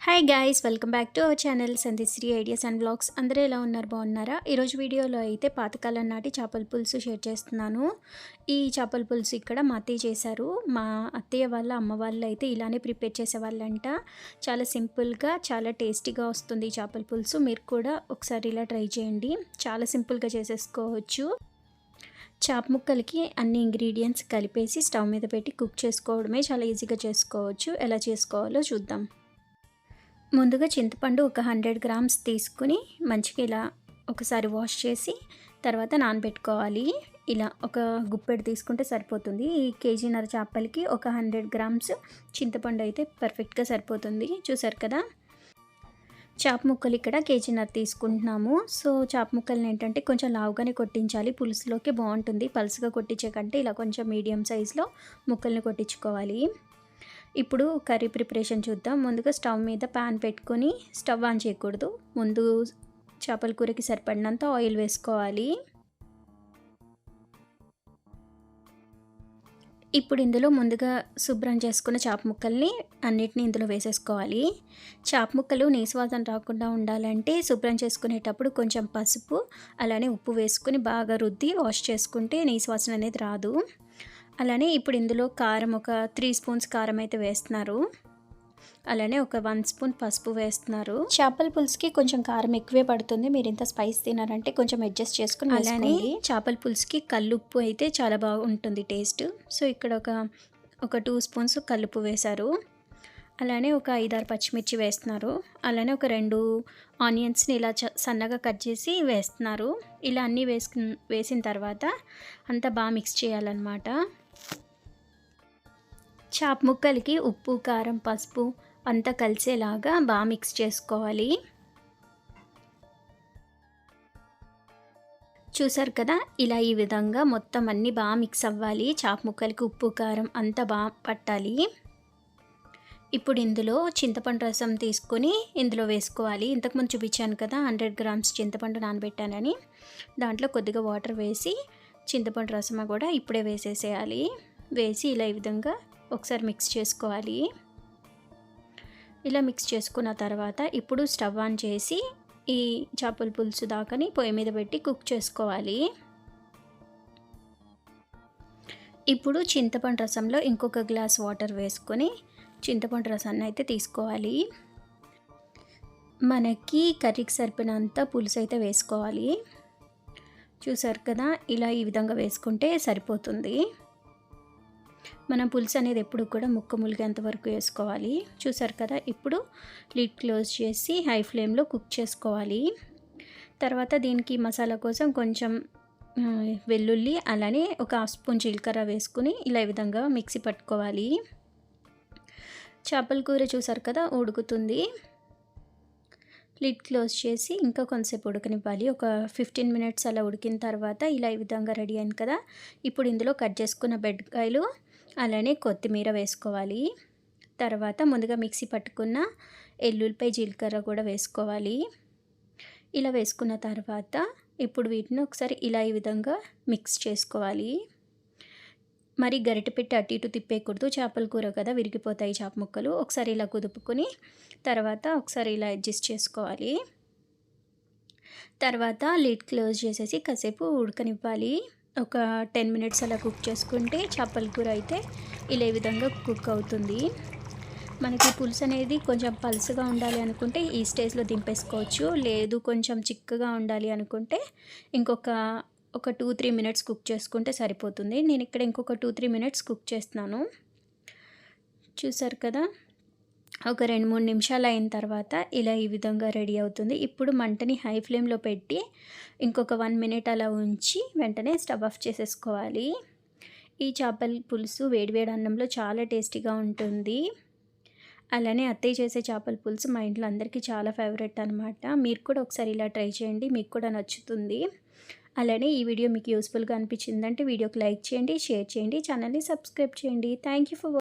Hi guys welcome back to our channel Sandhishri ideas and blogs అందరూ ఎలా ఉన్నారు? బాగున్నారా? ఈరోజు వీడియోలో అయితే పాతకాలం నాటి చేపల పులుసు షేర్ చేస్తున్నాను. ఈ చేపల పులుసు ఇక్కడ మా అత్తయ్య చేశారు. మా అత్తయ్య వాళ్ళ అమ్మ వాళ్ళు అయితే ఇలానే ప్రిపేర్ చేసేవాళ్ళంట. చాలా సింపుల్గా చాలా టేస్టీగా వస్తుంది ఈ చేపల పులుసు. మీరు కూడా ఒకసారి ఇలా ట్రై చేయండి. చాలా సింపుల్గా చేసేసుకోవచ్చు. చాప ముక్కలకి అన్ని ఇంగ్రీడియంట్స్ కలిపేసి స్టవ్ మీద పెట్టి కుక్ చేసుకోవడమే చాలా ఈజీగా చేసుకోవచ్చు. ఎలా చేసుకోవాలో చూద్దాం. ముందుగా చింతపండు ఒక హండ్రెడ్ గ్రామ్స్ తీసుకుని మంచిగా ఇలా ఒకసారి వాష్ చేసి తర్వాత నానబెట్టుకోవాలి. ఇలా ఒక గుప్పెడు తీసుకుంటే సరిపోతుంది. ఈ కేజీన్నర చేపలకి ఒక హండ్రెడ్ గ్రామ్స్ చింతపండు అయితే పర్ఫెక్ట్గా సరిపోతుంది. చూసారు కదా? చాప ముక్కలు ఇక్కడ కేజీన్నర తీసుకుంటున్నాము. సో చాప ముక్కలను ఏంటంటే కొంచెం లావుగానే కొట్టించాలి. పులుసులోకి బాగుంటుంది. పలుసుగా కొట్టించే కంటే ఇలా కొంచెం మీడియం సైజులో ముక్కల్ని కొట్టించుకోవాలి. ఇప్పుడు కర్రీ ప్రిపరేషన్ చూద్దాం. ముందుగా స్టవ్ మీద ప్యాన్ పెట్టుకొని స్టవ్ ఆన్ చేయకూడదు. ముందు చేపల కూరకి సరిపడినంత ఆయిల్ వేసుకోవాలి. ఇప్పుడు ఇందులో ముందుగా శుభ్రం చేసుకున్న చేప ముక్కల్ని అన్నిటిని ఇందులో వేసేసుకోవాలి. చేప ముక్కలు నీసువాసన రాకుండా ఉండాలంటే శుభ్రం చేసుకునేటప్పుడు కొంచెం పసుపు అలానే ఉప్పు వేసుకుని బాగా రుద్ది వాష్ చేసుకుంటే నీసువాసన అనేది రాదు. అలానే ఇప్పుడు ఇందులో కారం ఒక త్రీ స్పూన్స్ కారం అయితే వేస్తున్నారు. అలానే ఒక వన్ స్పూన్ పసుపు వేస్తున్నారు. చేపల పులుసుకి కొంచెం కారం ఎక్కువే పడుతుంది. మీరు ఇంత స్పైస్ తినారంటే కొంచెం అడ్జస్ట్ చేసుకుని అలానే చేపల పులుసుకి కల్లుప్పు అయితే చాలా బాగుంటుంది టేస్ట్. సో ఇక్కడ ఒక ఒక టూ స్పూన్స్ కల్లుప్పు వేశారు. అలానే ఒక ఐదారు పచ్చిమిర్చి వేస్తున్నారు. అలానే ఒక రెండు ఆనియన్స్ని ఇలా సన్నగా కట్ చేసి వేస్తున్నారు. ఇలా అన్నీ వేసుకు వేసిన తర్వాత అంతా బాగా మిక్స్ చేయాలన్నమాట. చాప్ ముక్కలకి ఉప్పు కారం పసుపు అంతా కలిసేలాగా బాగా మిక్స్ చేసుకోవాలి. చూసారు కదా ఇలా ఈ విధంగా మొత్తం అన్నీ బాగా మిక్స్ అవ్వాలి. చాప్ ముక్కలకి ఉప్పు కారం అంతా బాగా పట్టాలి. ఇప్పుడు ఇందులో చింతపండు రసం తీసుకొని ఇందులో వేసుకోవాలి. ఇంతకుముందు చూపించాను కదా హండ్రెడ్ గ్రామ్స్ చింతపండు నానబెట్టానని. దాంట్లో కొద్దిగా వాటర్ వేసి చింతపండు రసం కూడా ఇప్పుడే వేసేసేయాలి. వేసి ఇలా ఈ విధంగా ఒకసారి మిక్స్ చేసుకోవాలి. ఇలా మిక్స్ చేసుకున్న తర్వాత ఇప్పుడు స్టవ్ ఆన్ చేసి ఈ చేపల పులుసు దాకాని పొయ్యి మీద పెట్టి కుక్ చేసుకోవాలి. ఇప్పుడు చింతపండు రసంలో ఇంకొక గ్లాస్ వాటర్ వేసుకొని చింతపండు రసాన్ని అయితే తీసుకోవాలి. మనకి కర్రీకి సరిపోయినంత పులుసు అయితే వేసుకోవాలి. చూసారు కదా? ఇలా ఈ విధంగా వేసుకుంటే సరిపోతుంది. మనం పులుసు అనేది ఎప్పుడు కూడా ముక్క ములిగేంత వరకు వేసుకోవాలి. చూసారు కదా ఇప్పుడు లిడ్ క్లోజ్ చేసి హై ఫ్లేమ్లో కుక్ చేసుకోవాలి. తర్వాత దీనికి మసాలా కోసం కొంచెం వెల్లుల్లి అలానే ఒక హాఫ్ స్పూన్ జీలకర్ర వేసుకుని ఇలా ఈ విధంగా మిక్సీ పట్టుకోవాలి. చేపల కూర చూసారు కదా ఉడుకుతుంది. లిడ్ క్లోజ్ చేసి ఇంకా కొంతసేపు ఉడకనివ్వాలి. ఒక ఫిఫ్టీన్ మినిట్స్ అలా ఉడికిన తర్వాత ఇలా ఈ విధంగా రెడీ అయింది కదా ఇప్పుడు ఇందులో కట్ చేసుకున్న బెడ్కాయలు అలానే కొత్తిమీర వేసుకోవాలి. తర్వాత ముందుగా మిక్సీ పట్టుకున్న ఎల్లుల్లిపై జీలకర్ర కూడా వేసుకోవాలి. ఇలా వేసుకున్న తర్వాత ఇప్పుడు వీటిని ఒకసారి ఇలా ఈ విధంగా మిక్స్ చేసుకోవాలి. మరి గరిటె పెట్టి అటు ఇటు తిప్పేయకూడదు. చేపల కూర కదా విరిగిపోతాయి చేప ముక్కలు. ఒకసారి ఇలా కుదుపుకొని తర్వాత ఒకసారి ఇలా అడ్జస్ట్ చేసుకోవాలి. తర్వాత లిడ్ క్లోజ్ చేసేసి కాసేపు ఉడకనివ్వాలి. ఒక టెన్ మినిట్స్ అలా కుక్ చేసుకుంటే చేపల కూర అయితే ఇలా విధంగా కుక్ అవుతుంది. మనకి పులుసు అనేది కొంచెం పలుసుగా ఉండాలి అనుకుంటే ఈ స్టేజ్లో దింపేసుకోవచ్చు. లేదు కొంచెం చిక్కగా ఉండాలి అనుకుంటే ఇంకొక ఒక టూ త్రీ మినిట్స్ కుక్ చేసుకుంటే సరిపోతుంది. నేను ఇక్కడ ఇంకొక టూ త్రీ మినిట్స్ కుక్ చేస్తున్నాను. చూసారు కదా? ఒక రెండు మూడు నిమిషాలు అయిన తర్వాత ఇలా ఈ విధంగా రెడీ అవుతుంది. ఇప్పుడు మంటని హై ఫ్లేమ్లో పెట్టి ఇంకొక వన్ మినిట్ అలా ఉంచి వెంటనే స్టవ్ ఆఫ్ చేసేసుకోవాలి. ఈ చేపల పులుసు వేడివేడి అన్నంలో చాలా టేస్టీగా ఉంటుంది. అలానే అత్తయ్య చేసే చేపల పులుసు మా ఇంట్లో అందరికీ చాలా ఫేవరెట్ అనమాట మీరు కూడా ఒకసారి ఇలా ట్రై చేయండి మీకు కూడా నచ్చుతుంది. అలానే ఈ వీడియో మీకు యూస్ఫుల్గా అనిపించిందంటే వీడియోకి లైక్ చేయండి షేర్ చేయండి ఛానల్ని సబ్స్క్రైబ్ చేయండి. Thank you for